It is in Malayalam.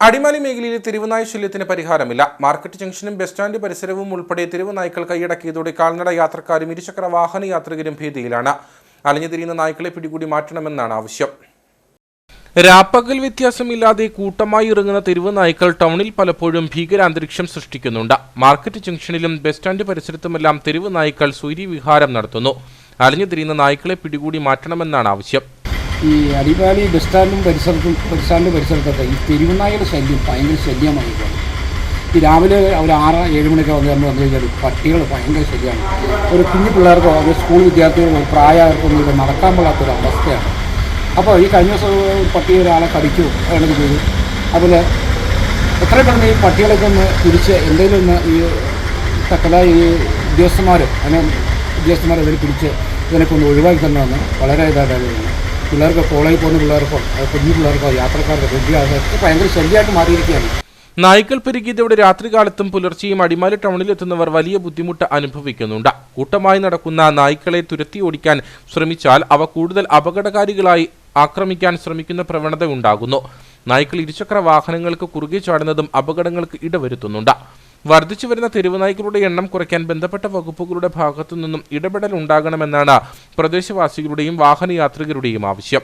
അടിമാലി മേഖലയിലെ തെരുവുനായ ശല്യത്തിന് പരിഹാരമില്ല. മാർക്കറ്റ് ജംഗ്ഷനും ബസ് സ്റ്റാൻഡ് പരിസരവും ഉൾപ്പെടെ തിരുവനായ്ക്കൾ കൈയടക്കിയതോടെ കാൽനട യാത്രക്കാരും ഇരുചക്ര വാഹന യാത്രികരും ഭീതിയിലാണ്. അലഞ്ഞു തിരിയുന്ന നായ്ക്കളെ പിടികൂടി മാറ്റണമെന്നാണ് ആവശ്യം. രാപ്പകൽ വ്യത്യാസമില്ലാതെ കൂട്ടമായി ഇറങ്ങുന്ന തെരുവ് നായ്ക്കൾ ടൗണിൽ പലപ്പോഴും ഭീകരാന്തരീക്ഷം സൃഷ്ടിക്കുന്നുണ്ട്. മാർക്കറ്റ് ജംഗ്ഷനിലും ബസ് സ്റ്റാൻഡ് പരിസരത്തുമെല്ലാം തെരുവ് നായ്ക്കൾ സൂര്യവിഹാരം നടത്തുന്നു. അലഞ്ഞു തിരിയുന്ന നായ്ക്കളെ പിടികൂടി മാറ്റണമെന്നാണ് ആവശ്യം. ഈ അടിമാലി ബസ് സ്റ്റാൻഡും പരിസരത്തും ബസ് പരിസരത്തൊക്കെ ഈ തെരുവുനായയുടെ ശല്യം ഭയങ്കര ശല്യമായി ഈ രാവിലെ ഒരു ആറ് ഏഴ് മണിയൊക്കെ വന്ന് നമ്മൾ വന്നു കഴിഞ്ഞാൽ പട്ടികൾ ഭയങ്കര ശല്യമാണ്. ഒരു കുഞ്ഞു പിള്ളേർക്കോ അത് സ്കൂൾ വിദ്യാർത്ഥികൾക്കോ പ്രായമാർക്കൊന്നും ഇത് നടക്കാൻ പാടാത്തൊരു അവസ്ഥയാണ്. അപ്പോൾ ഈ കഴിഞ്ഞ ദിവസം പട്ടി ഒരാളെ കടിച്ചു അങ്ങനെ ചെയ്തു. അതുപോലെ എത്ര പെട്ടെന്ന് ഈ പട്ടികളൊക്കെ ഒന്ന് പിടിച്ച് എന്തെങ്കിലും ഒന്ന് ഈ തക്കല ഈ ഉദ്യോഗസ്ഥന്മാർ അങ്ങനെ ഉദ്യോഗസ്ഥന്മാർ ഇതിൽ പിടിച്ച് ഇതിനൊക്കെ ഒന്ന് ഒഴിവാക്കി തന്നെയാണ് വളരെ ഇതായിട്ട് പിള്ളേർക്ക് കോളേജിൽ പോകുന്ന പിള്ളേർക്കോ കുഞ്ഞു പിള്ളേർക്കോ യാത്രക്കാർക്കോ കുട്ടികൾക്കോ ഭയങ്കര ശല്യമായിട്ട് മാറിയിരിക്കുകയാണ്. നായ്ക്കൾ പെരുകിയതോടെ രാത്രികാലത്തും പുലർച്ചെയും അടിമാലി ടൗണിലെത്തുന്നവർ വലിയ ബുദ്ധിമുട്ട് അനുഭവിക്കുന്നുണ്ട്. കൂട്ടമായി നടക്കുന്ന നായ്ക്കളെ തുരത്തി ഓടിക്കാൻ ശ്രമിച്ചാൽ അവ കൂടുതൽ അപകടകാരികളായി ആക്രമിക്കാൻ ശ്രമിക്കുന്ന പ്രവണത ഉണ്ടാകുന്നു. നായ്ക്കൾ ഇരുചക്ര വാഹനങ്ങൾക്ക് കുറുകെ ചാടുന്നതും അപകടങ്ങൾക്ക് ഇടവരുത്തുന്നുണ്ട്. വർദ്ധിച്ചു വരുന്ന തെരുവുനായ്ക്കളുടെ എണ്ണം കുറയ്ക്കാൻ ബന്ധപ്പെട്ട വകുപ്പുകളുടെ ഭാഗത്തു നിന്നും ഇടപെടൽ ഉണ്ടാകണമെന്നാണ് പ്രദേശവാസികളുടെയും വാഹനയാത്രികരുടെയും ആവശ്യം.